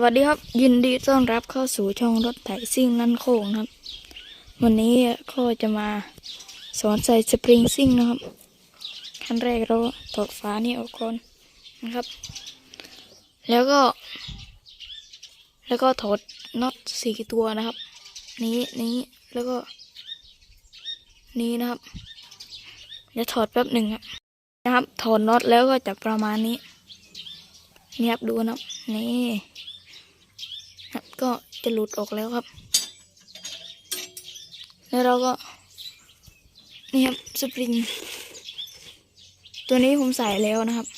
สวัสดีครับยินดีต้อนรับเข้าสู่ช่องรถไถซิ่งนั่นโค้งครับ วันนี้ก็จะมาสอนใส่สปริงซิ่งนะครับขั้นแรกเราถอดฝานี่ออกก่อนนะครับ แล้วก็ แล้วก็ถอดน็อตสี่ตัวนะครับ นี้นี้แล้วก็ นี้นะครับเดี๋ยวถอดแป๊บหนึ่งครับนะครับ ถอดน็อตแล้วก็จะประมาณนี้นี่ครับดูนะครับนี่ ก็จะหลุดออกแล้วครับ แล้วเราก็นี่ครับสปริง ตัวนี้ผมใส่แล้วนะครับ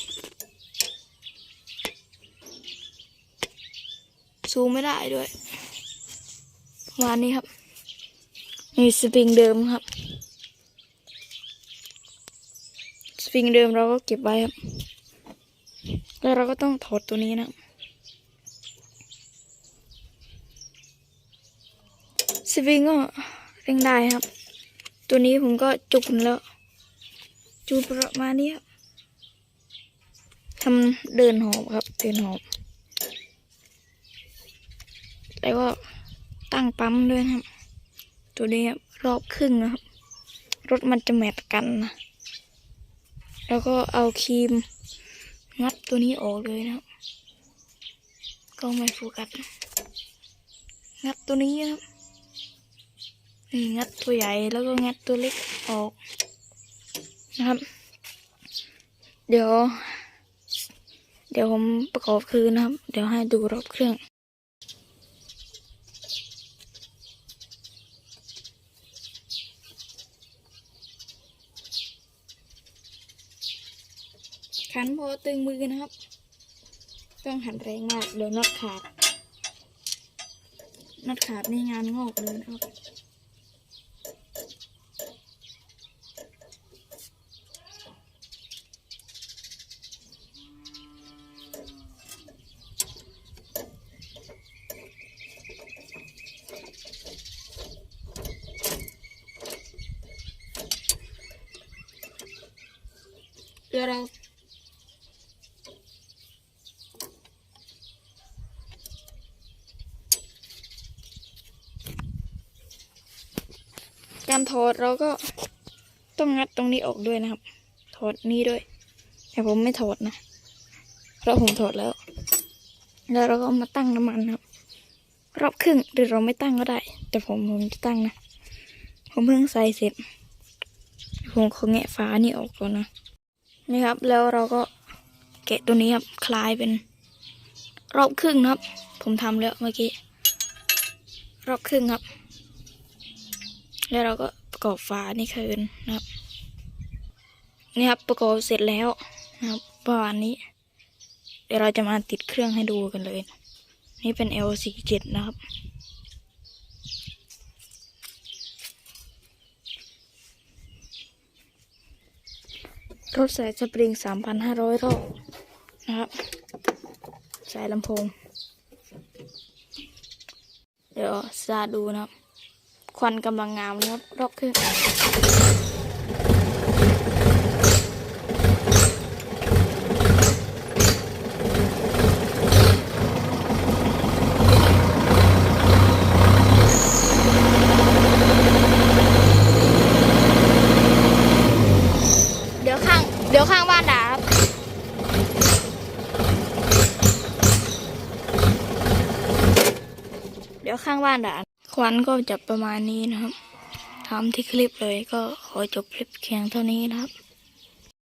ซูมไม่ได้ด้วยวานนี้ครับนี่สปริงเดิมครับ สปริงเดิมเราก็เก็บไว้ครับ แล้วเราก็ต้องถอดตัวนี้นะ สปริงก็เร่งได้ครับ ตัวนี้ผมก็จุกแล้ว จูประมาณนี้ครับทำเดินหอบครับ เดินหอบ แล้วก็ตั้งปั๊มด้วยนะครับ ตัวนี้ครับรอบครึ่งนะครับ รถมันจะแมทกันนะแล้วก็เอาครีม งัดตัวนี้ออกเลยนะครับ ก็ไม่โฟกัสงัดตัวนี้นะครับ นี่งัดตัวใหญ่แล้วก็งัดตัวเล็กออกนะครับ เดี๋ยว เดี๋ยวผมประกอบคืนนะครับ เดี๋ยวให้ดูรอบเครื่องขันพอตึงมือนะครับ ต้องหันแรงมากเดี๋ยวน็อตขาดน็อตขาดนี่งานงอกเลยนะครับ เดี๋ยวเราการถอดเราก็ต้องงัดตรงนี้ออกด้วยนะครับ ถอดนี้ด้วย แต่ผมไม่ถอดนะ เพราะผมถอดแล้ว แล้วเราก็มาตั้งน้ำมันครับ รอบครึ่งหรือเราไม่ตั้งก็ได้ แต่ผมผมจะตั้งนะ ผมเพิ่งใส่เสร็จ ผมขอแงะฝานี่ออกก่อนนะ นี่ครับ แล้วเราก็แกะตัวนี้ครับ คลายเป็นรอบครึ่งครับ ผมทำแล้วเมื่อกี้ รอบครึ่งครับ แล้วเราก็ประกอบฝานี่คืนนะครับ นี่ครับประกอบเสร็จแล้วนะครับประมาณนี้ เดี๋ยวเราจะมาติดเครื่องให้ดูกันเลย นี่เป็น L47 นะครับ รถสายสปริง 3,500 รอบนะครับ สายลำโพง เดี๋ยวซาดูนะครับ ควันกำลังงามนะครับ รอบครึ่ง เดี๋ยวข้าง เดี๋ยวข้างบ้านด่าครับเดี๋ยวข้างบ้านด่าควันก็จะประมาณนี้นะครับทำที่คลิปเลยก็ขอจบคลิปเพียงเท่านี้นะครับ